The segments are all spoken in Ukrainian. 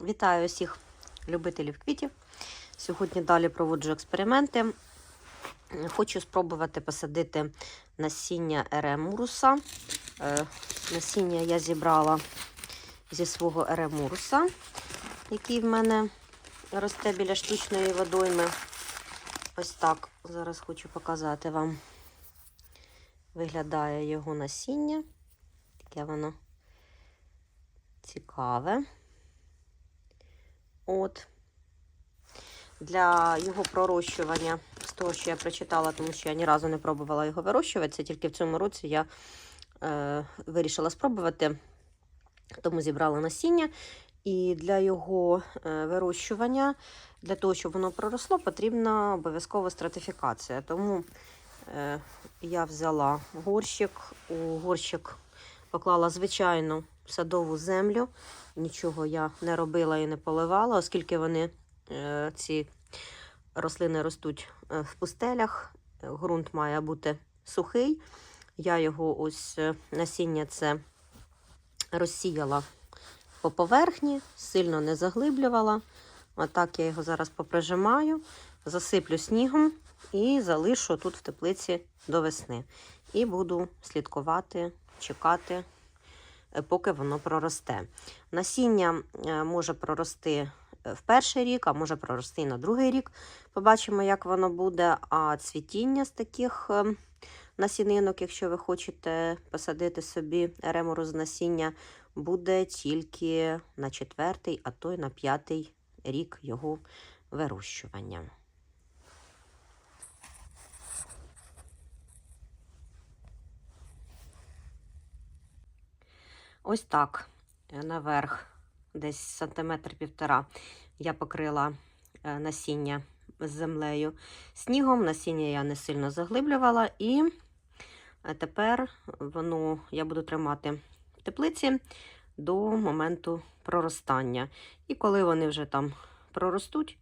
Вітаю усіх любителів квітів. Сьогодні далі проводжу експерименти. Хочу спробувати посадити насіння еремуруса. Е, Насіння я зібрала зі свого еремуруса, який в мене росте біля штучної водойми. Ось так. Зараз хочу показати вам. Виглядає його насіння. Таке воно цікаве. От. Для його пророщування, з того, що я прочитала, тому що я ні разу не пробувала його вирощувати, це тільки в цьому році я е, вирішила спробувати, тому зібрала насіння. І для його е, вирощування, для того, щоб воно проросло, потрібна обов'язкова стратифікація. Тому е, я взяла горщик, у горщик поклала звичайну садову землю. Нічого я не робила і не поливала, оскільки вони е, ці рослини ростуть е, в пустелях. Ґрунт має бути сухий. Я його ось е, насіння це розсіяла по поверхні, сильно не заглиблювала. Отак я його зараз поприжимаю, засиплю снігом і залишу тут в теплиці до весни. І буду слідкувати, чекати, поки воно проросте. Насіння е, може прорости е, в перший рік, а може прорости і на другий рік. Побачимо, як воно буде. А цвітіння з таких е, насінинок, якщо ви хочете посадити собі ремору з насіння, буде тільки на четвертий, а то й на п'ятий рік його вирощування. Ось так е, наверх, десь сантиметр півтора, я покрила е, насіння з землею снігом. Насіння я не сильно заглиблювала, і е, тепер воно я буду тримати в теплиці до моменту проростання. І коли вони вже там проростуть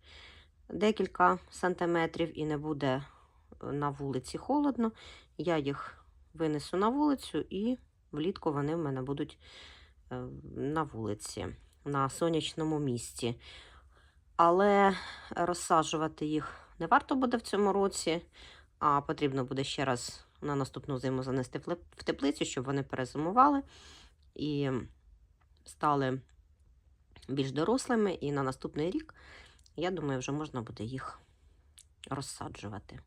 декілька сантиметрів і не буде на вулиці холодно, я їх винесу на вулицю і влітку вони в мене будуть е, на вулиці, на сонячному місці. Але розсаджувати їх не варто буде в цьому році, а потрібно буде ще раз на наступну зиму занести в теплицю, щоб вони перезимували і стали більш дорослими. І на наступний рік, я думаю, вже можна буде їх розсаджувати.